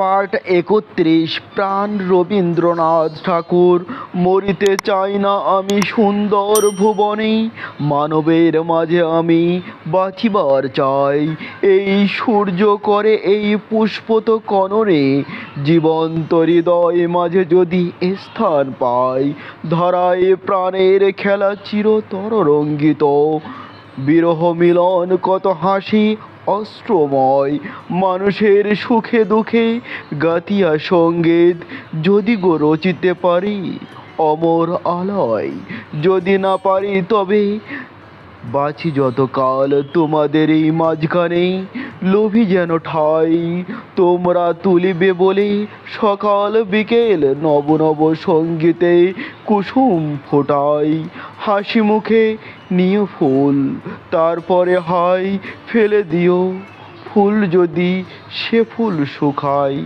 Part একত্রিশ। প্রাণ রবীন্দ্রনাথ ঠাকুর, মরিতে চাই না আমি সুন্দর ভুবনে মানবের মাঝে আমি বাঁচিবার চাই। এই সূর্য করে এই পুষ্পত কনরে, জীবন্ত হৃদয় মাঝে যদি স্থান পাই। ধরায় প্রাণের খেলা চিরতর রঙ্গিত। বিরহ মিলন কত হাসি অস্ত্রময়। মানুষের সুখে দুঃখে গাতিয়া সংগীত। যদি গো রচিতে পারি অমর আলয়। যদি না পারি তবে বাঁচি যতকাল তোমাদের এই মাঝখানে। লোভী যেন ঠাই, তোমরা তুলিবে বলে সকাল বিকেল নব নব সঙ্গীতে কুসুম ফোটাই। হাসি মুখে নিও ফুল তারপরে হয় ফেলে দিও। ফুল যদি সে ফুল শুকায়